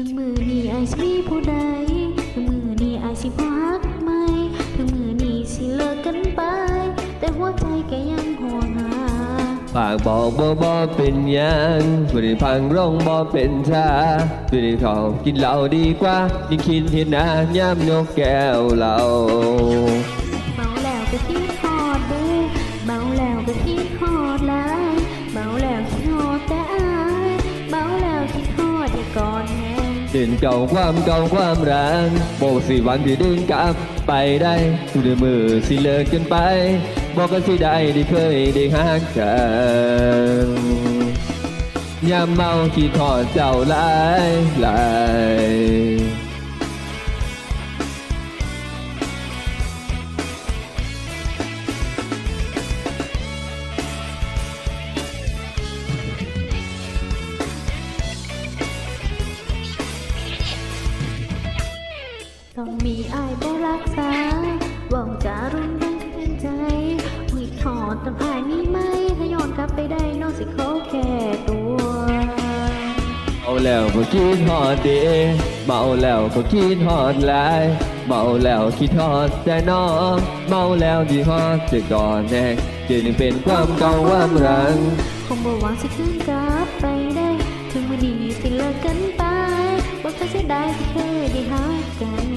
ถึงมือนี้ไอายสิมีผู้ใด ถึงมือนี้ไอายสิพอฮักไหม ถึงมือนี้สิเลิกกันไป แต่หัวใจก็ยังห่วงหา ปากบอกบ่บ่เป็นหยังบ่ได้พังร้องบ่เป็นชาบ่ได้เขากินเหล้าดีกว่ายิ่งคิดเห็นหน้ายามนกแก้วเหล้า ดินเก่าความเก่าความรังบอกสิวันที่เดินกลับไปได้ทุกมือสิเลิกกันไป บอกกันสิได้ที่เคยได้หักกันยามเมาที่ทอดเจ้าหลายหลาย ต้องมีอายบ่รักษาหวังจะรุนแรงแทนใจหุยถอดต้องอายมีไหม ถ้าย้อนกลับไปได้น้องสิขอแค่ตัว เมาแล้วก็คิดฮอดเดเมาแล้วก็คิดฮอดหลายเมาแล้วคิดฮอดแต่น้องเมาแล้วที่ฮอดจะก่อนแน่จึงเป็นความเก่าความรัง คงบ่หวังสิคืนกลับไปได้ ถึงมื้อนี้สิเลิกกันไป บ่เคยเสียดายที่เคยได้ฮักกัน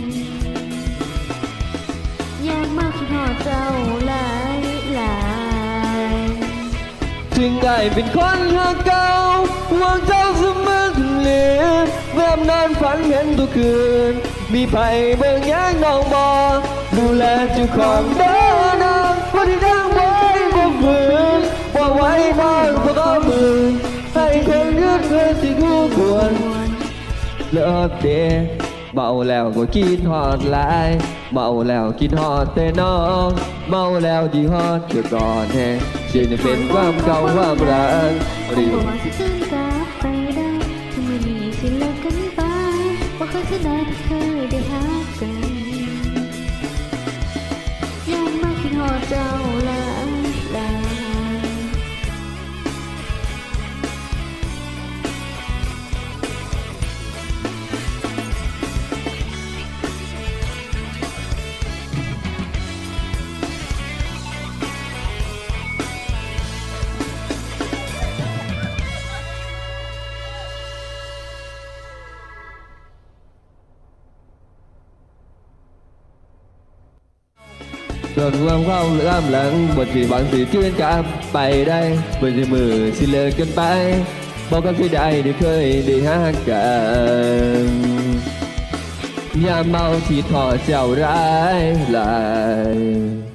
อยากมาคิดฮอดเจ้าหลายหลายถึงได้เป็นคนหักเก่าห่วงเจ้าเสมอถึงเหลือแวบนอนฝันเห็นทุกคืน มีไผเบิ่งแย่งน้องบอดูแลเจ้าของเด้อน้องคนที่ดังบ เลิกเดเมาแล้วก็กินฮอดหลาย เมาแล้วกินฮอดแต่น้อง เมาแล้วดีฮอดเดี๋ยวก่อนแฮงเชื่อเป็นความเก่าความรักรีงบบ่หวังสิคืนกลับไปได้ถึงมื้อนี้สิเลิกกันไปบ่เคยเสียดายที่เคยได้ฮักกันยากมาคิดฮอดเจ้า จนความเข้าเลื่อมหลังบทที่หวังสิเจือนกลับไปได้บนสีมือสิเลิกกันไปบอกกันสิได้ที่เคยได้ฮักกันยามเมาที่ทอดเจ้าร้ายหลาย